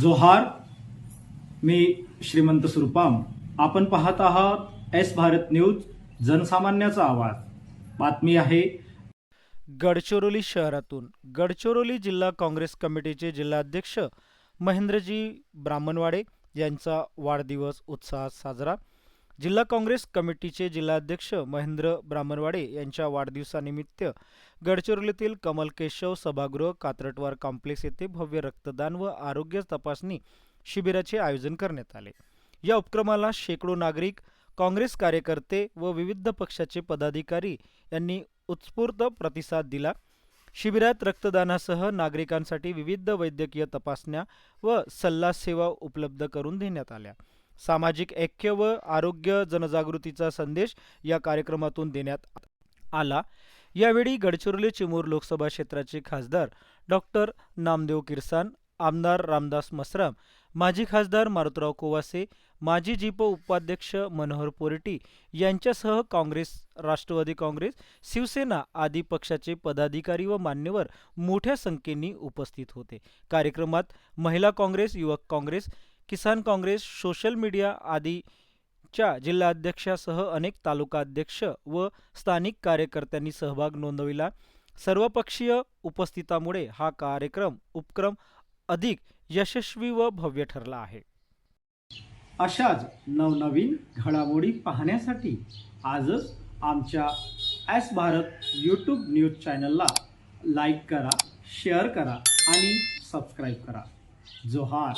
जोहार मी श्रीमंत सुरपाम. आपण पाहत आहात एस भारत न्यूज जनसामान्याचा आवाज. बातमी आहे. गडचिरोली शहरातून. गडचिरोली जिल्हा काँग्रेस कमिटीचे जिल्हाध्यक्ष महेंद्रजी ब्राह्मणवाडे यांचा वाढदिवस उत्साहात साजरा. जिल्हा काँग्रेस कमिटीचे जिल्हाध्यक्ष महेंद्र ब्राह्मणवाडे यांच्या वाढदिवसानिमित्त गडचिरोलीतील कमल केशव सभागृह कात्रटवार कॉम्प्लेक्स येथे भव्य रक्तदान व आरोग्य तपासणी शिबिराचे आयोजन करण्यात आले. या उपक्रमाला शेकडो नागरिक काँग्रेस कार्यकर्ते व विविध पक्षाचे पदाधिकारी यांनी उत्स्फूर्त प्रतिसाद दिला. शिबिरात रक्तदानासह नागरिकांसाठी विविध वैद्यकीय तपासण्या व सल्ला सेवा उपलब्ध करून देण्यात आल्या. सामाजिक ऐक्य व आरोग्य जनजागृतीचा संदेश या कार्यक्रमातून देण्यात आला. यावेळी गडचिरोली चिमूर लोकसभा क्षेत्राचे खासदार डॉक्टर नामदेव किरसान आमदार रामदास मसराम माजी खासदार मारुतराव कोवासे माजी जिप उपाध्यक्ष मनोहर पोरटी यांच्यासह काँग्रेस राष्ट्रवादी काँग्रेस शिवसेना आदी पक्षाचे पदाधिकारी व मान्यवर मोठ्या संख्येने उपस्थित होते. कार्यक्रमात महिला काँग्रेस युवक काँग्रेस किसान काँग्रेस सोशल मीडिया आदीच्या जिल्हाध्यक्षासह अनेक तालुकाध्यक्ष व स्थानिक कार्यकर्त्यांनी सहभाग नोंदविला. सर्वपक्षीय उपस्थितामुळे हा कार्यक्रम उपक्रम अधिक यशस्वी व भव्य ठरला आहे. अशाच नवनवीन घडामोडी पाहण्यासाठी आजच आमच्या एस भारत यूट्यूब न्यूज चॅनलला लाईक करा शेअर करा आणि सबस्क्राईब करा. जोहार.